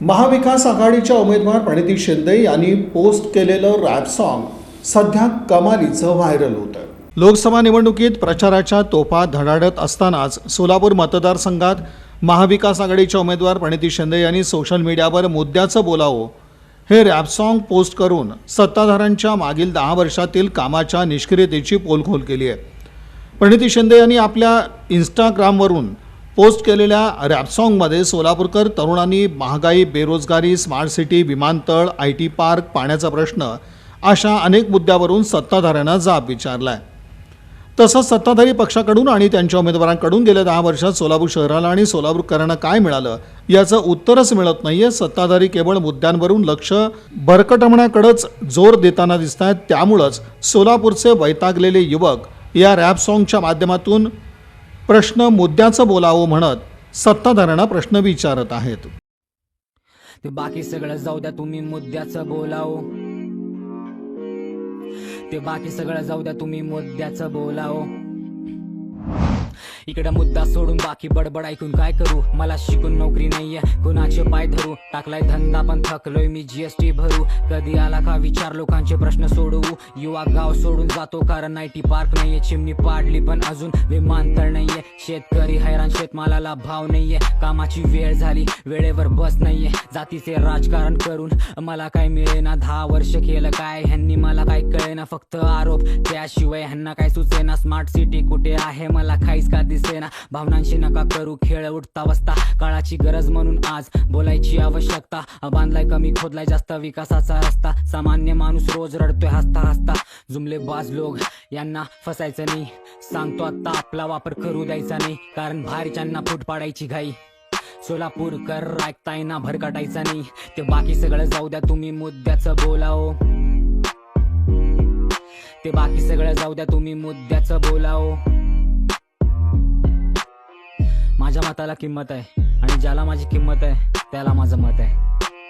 महाविकास आघाडीच्या उमेदवार प्रणिती शिंदे यांनी पोस्ट केलेलं रॅप सॉन्ग सध्या कमालीचं व्हायरल होतं. लोकसभा निवडणुकीत प्रचाराच्या तोफा धडाडत असतानाच सोलापूर मतदारसंघात महाविकास आघाडीच्या उमेदवार प्रणिती शिंदे यांनी सोशल मीडियावर मुद्द्याचं बोलावं. हे रॅप सॉन्ग पोस्ट करून सत्ताधाऱ्यांच्या मागील दहा वर्षातील कामाच्या निष्क्रियतेची पोलखोल केली आहे. प्रणिती शिंदे यांनी आपल्या इंस्टाग्रामवरून पोस्ट केलेल्या रॅप सोलापूरकर तरुणांनी महागाई बेरोजगारी स्मार्ट सिटी विमानतळ आय टी पार्क पाण्याचा प्रश्न अशा अनेक मुद्द्यावरून सत्ताधाऱ्यांना जाब विचारला आहे तसंच सत्ताधारी पक्षाकडून आणि त्यांच्या उमेदवारांकडून गेल्या दहा वर्षात सोलापूर शहराला आणि सोलापूरकरांना काय मिळालं याचं उत्तरच मिळत नाहीये. सत्ताधारी केवळ मुद्द्यांवरून लक्ष भरकटवण्याकडेच जोर देताना दिसत आहेत त्यामुळंच सोलापूरचे वैतागलेले युवक या रॅप सॉंगच्या माध्यमातून प्रश्न मुद्द्याचं बोलावं म्हणत सत्ताधाऱ्यांना प्रश्न विचारत आहेत. ते बाकी सगळं जाऊ द्या तुम्ही मुद्द्याचं बोलाव. ते बाकी सगळं जाऊ द्या तुम्ही मुद्द्याचं बोलाव. इकडं मुद्दा सोडून बाकी बडबड ऐकून काय करू? मला शिकून नोकरी नाहीये कुणाचे पाय धरू? टाकलाय धंदा पण थकलोय मी जीएसटी भरू. कधी आला का विचार लोकांचे प्रश्न सोडवू? युवा गाव सोडून जातो कारण आय टी पार्क नाहीये चिमणी पाडली पण अजून विमानतळ नाहीये. शेतकरी हैराण शेतमालाला भाव नाहीये. कामाची वेळ झाली वेळेवर बस नाहीये. जातीचे राजकारण करून मला काय मिळेना? दहा वर्ष केलं काय? ह्यांनी मला काय कळेना? फक्त आरोप त्याशिवाय ह्यांना काय सुचेना? स्मार्ट सिटी कुठे आहे? मला काहीच का दिसेना. भावनांशी नका करू खेळ उठता बसता. काळाची गरज म्हणून आज बोलायची आवश्यकता. बांधलाय कमी खोदलाय जास्त विकासाचा रस्ता. सामान्य माणूस रोज रडतोय हसता हसता. जुमले बाज लोक यांना फसायचं नाही. सांगतो आता आपला वापर करू द्यायचा नाही. कारण भारीच्यांना फूट पाडायची घाई. सोलापूरकर ऐकताय ना भरकटायचा नाही. ते बाकी सगळं जाऊ द्या तुम्ही मुद्द्याचं बोलाव ते बाकी सगळं जाऊ द्या तुम्ही मुद्द्याचं बोलाव माझ्या मताला किंमत आहे. आणि ज्याला माझी किंमत आहे त्याला माझं मत आहे.